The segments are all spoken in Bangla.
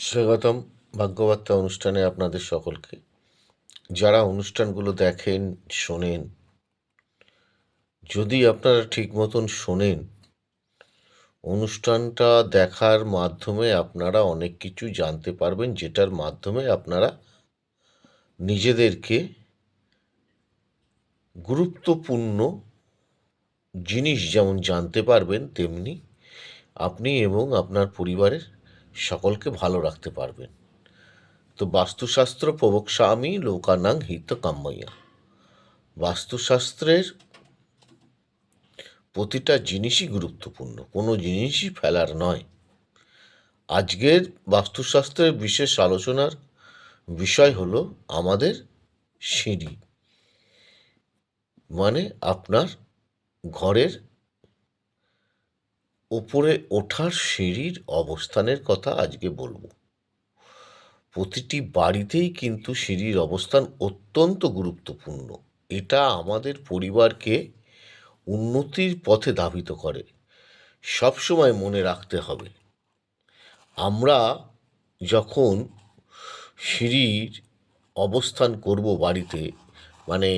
স্বাগতম ভাগ্যবার্তা অনুষ্ঠানে আপনাদের সকলকে। যারা অনুষ্ঠানগুলো দেখেন, শোনেন, যদি আপনারা ঠিক মতন শোনেন, অনুষ্ঠানটা দেখার মাধ্যমে আপনারা অনেক কিছু জানতে পারবেন, যেটার মাধ্যমে আপনারা নিজেদেরকে গুরুত্বপূর্ণ জিনিস যেমন জানতে পারবেন, তেমনি আপনি এবং আপনার পরিবারের সকলকে ভালো রাখতে পারবেন। তো বাস্তুশাস্ত্র প্রবক্ষ্যামি লোকানাং হিত কাম্ময়া বাস্তুশাস্ত্রের প্রতিটা জিনিসই গুরুত্বপূর্ণ, কোনো জিনিসই ফেলার নয়। আজকের বাস্তুশাস্ত্রের বিশেষ আলোচনার বিষয় হলো আমাদের সিঁড়ি মানে আপনার ঘরের ওপরে ওঠার সিঁড়ির অবস্থানের কথা আজকে বলব। প্রতিটি বাড়িতেই কিন্তু সিঁড়ির অবস্থান অত্যন্ত গুরুত্বপূর্ণ। এটা আমাদের পরিবারকে উন্নতির পথে ধাবিত করে। সবসময় মনে রাখতে হবে। আমরা যখন সিঁড়ির অবস্থান করব বাড়িতে মানে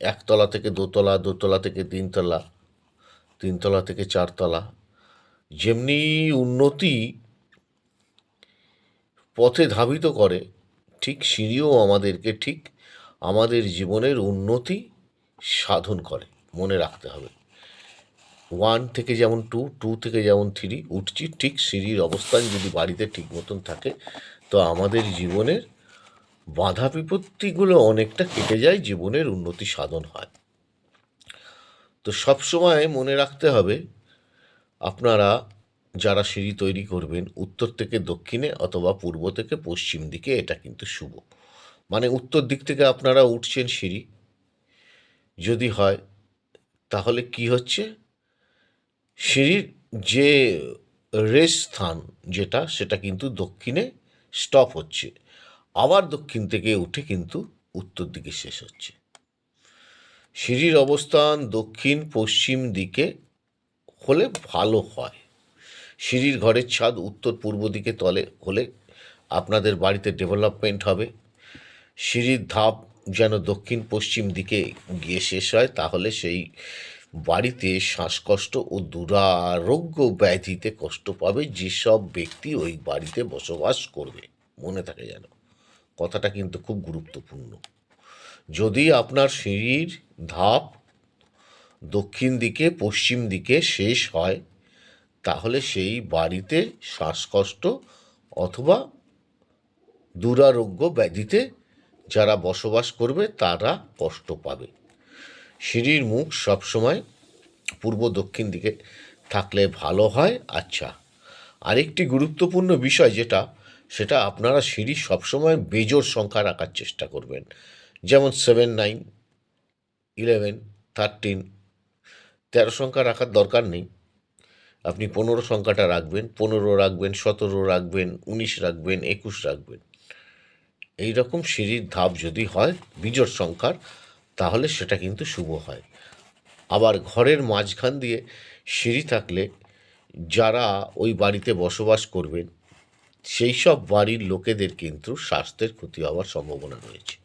একতলা থেকে দোতলা দোতলা থেকে তিনতলা তিনতলা থেকে চারতলা যেমনি উন্নতি পথে ধাবিত করে, ঠিক সিঁড়িও আমাদেরকে ঠিক আমাদের জীবনের উন্নতি সাধন করে, মনে রাখতে হবে। ওয়ান থেকে যেমন টু টু থেকে যেমন থ্রি, উঠছি ঠিক সিঁড়ির অবস্থান যদি বাড়িতে ঠিক মতন থাকে, তো আমাদের জীবনের বাধা বিপত্তিগুলো অনেকটা কেটে যায়, জীবনের উন্নতি সাধন হয়। তো সবসময় মনে রাখতে হবে আপনারা যারা সিঁড়ি তৈরি করবেন, উত্তর থেকে দক্ষিণে অথবা পূর্ব থেকে পশ্চিম দিকে, এটা কিন্তু শুভ। মানে উত্তর দিক থেকে আপনারা উঠছেন সিঁড়ি। যদি হয়, তাহলে কি হচ্ছে? সিঁড়ির যে রেস স্থান যেটা, সেটা কিন্তু দক্ষিণে স্টপ হচ্ছে। আবার দক্ষিণ থেকে উঠে কিন্তু উত্তর দিকে শেষ হচ্ছে। সিঁড়ির অবস্থান দক্ষিণ পশ্চিম দিকে হলে ভালো হয়। সিঁড়ির ঘরের ছাদ উত্তর পূর্ব দিকে তলে হলে আপনাদের বাড়িতে ডেভেলপমেন্ট হবে। সিঁড়ির ধাপ যেন দক্ষিণ পশ্চিম দিকে গিয়ে শেষ হয়, তাহলে সেই বাড়িতে শ্বাসকষ্ট ও দুরারোগ্য ব্যাধিতে কষ্ট পাবে যেসব ব্যক্তি ওই বাড়িতে বসবাস করবে। মনে থাকে যেন। কথাটা কিন্তু খুব গুরুত্বপূর্ণ। যদি আপনার সিঁড়ির ধাপ দক্ষিণ দিকে, পশ্চিম দিকে শেষ হয়, তাহলে সেই বাড়িতে শ্বাসকষ্ট অথবা দুরারোগ্য ব্যাধিতে যারা বসবাস করবে, তারা কষ্ট পাবে। সিঁড়ির মুখ সবসময় পূর্ব দক্ষিণ দিকে থাকলে ভালো হয়। আচ্ছা আরেকটি গুরুত্বপূর্ণ বিষয় যেটা, সেটা আপনারা সিঁড়ি সবসময় বেজোর সংখ্যা রাখার চেষ্টা করবেন। যেমন সেভেন নাইন ইলেভেন থার্টিন তেরো সংখ্যা রাখার দরকার নেই। আপনি পনেরো সংখ্যাটা রাখবেন, পনেরো রাখবেন, সতেরো রাখবেন, উনিশ রাখবেন, একুশ রাখবেন। এই রকম সিঁড়ির ধাপ যদি হয়, বিজোড় সংখ্যার, তাহলে সেটা কিন্তু শুভ হয়। আবার ঘরের মাঝখান দিয়ে সিঁড়ি থাকলে যারা ওই বাড়িতে বসবাস করবেন, সেই সব বাড়ির লোকেদের কিন্তু স্বাস্থ্যের ক্ষতি হওয়ার সম্ভাবনা রয়েছে।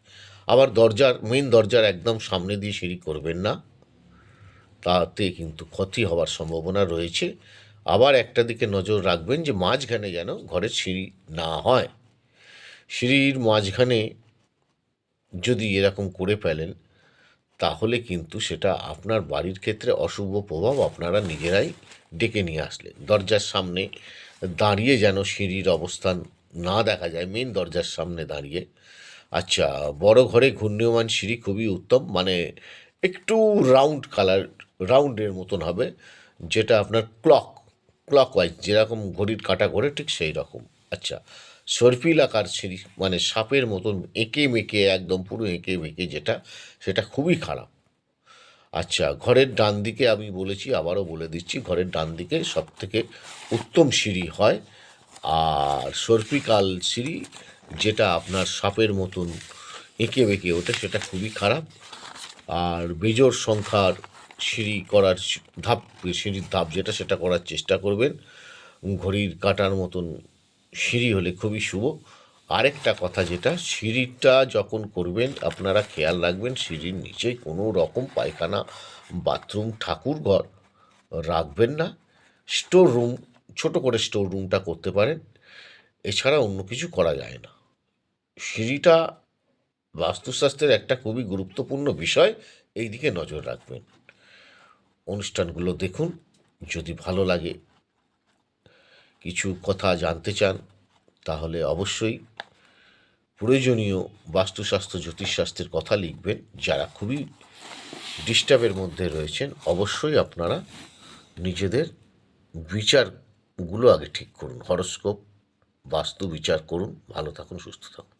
আবার দরজার মেন দরজার একদম সামনে দিয়ে সিঁড়ি করবেন না। তাতে কিন্তু ক্ষতি হওয়ার সম্ভাবনা রয়েছে। আবার একটা দিকে নজর রাখবেন যে মাঝখানে যেন ঘরের সিঁড়ি না হয়। সিঁড়ির মাঝখানে যদি এরকম করে ফেলেন, তাহলে কিন্তু সেটা আপনার বাড়ির ক্ষেত্রে অশুভ প্রভাব আপনারা নিজেরাই ডেকে নিয়ে আসলে দরজার সামনে দাঁড়িয়ে যেন সিঁড়ির অবস্থান না দেখা যায় মেন দরজার সামনে দাঁড়িয়ে। আচ্ছা বড় ঘরে ঘূর্ণীয়মান সিঁড়ি খুবই উত্তম মানে একটু রাউন্ড কালার রাউন্ডের মতন হবে, যেটা আপনার ক্লক ক্লক ওয়াইজ যেরকম ঘড়ির কাটা ঘোরে ঠিক সেই রকম। আচ্ছা সর্পিল আকার সিঁড়ি মানে সাপের মতন এঁকে মেঁকে, একদম পুরো এঁকে মেঁকে যেটা, সেটা খুবই খারাপ। আচ্ছা ঘরের ডান দিকে আমি বলেছি, আবারও বলে দিচ্ছি, ঘরের ডান দিকে সব থেকে উত্তম সিঁড়ি হয়, আর সর্পিকাল সিঁড়ি, যেটা আপনার সাপের মতন এঁকে বেঁকে ওঠে, সেটা খুবই খারাপ। আর বেজোর সংখ্যার সিঁড়ি করার ধাপ, সিঁড়ির ধাপ যেটা সেটা করার চেষ্টা করবেন। ঘড়ির কাটার মতন সিঁড়ি হলে খুবই শুভ। আরেকটা কথা যেটা, সিঁড়িটা যখন করবেন, আপনারা খেয়াল রাখবেন, সিঁড়ির নিচে কোনো রকম পায়খানা, বাথরুম, ঠাকুর ঘর রাখবেন না। স্টোর রুম, ছোটো করে স্টোর রুমটা করতে পারেন। এছাড়া অন্য কিছু করা যায় না। সিঁড়িটা বাস্তুশাস্ত্রের একটা খুবই গুরুত্বপূর্ণ বিষয়। এই দিকে নজর রাখবেন। অনুষ্ঠানগুলো দেখুন, যদি ভালো লাগে। কিছু কথা জানতে চান, তাহলে অবশ্যই প্রয়োজনীয় বাস্তুশাস্ত্র জ্যোতিষশাস্ত্রের কথা লিখবেন। যারা খুবই ডিস্টার্বের মধ্যে রয়েছেন, অবশ্যই আপনারা নিজেদের বিচারগুলো আগে ঠিক করুন। হরস্কোপ, বাস্তু বিচার করুন। ভালো থাকুন, সুস্থ থাকুন।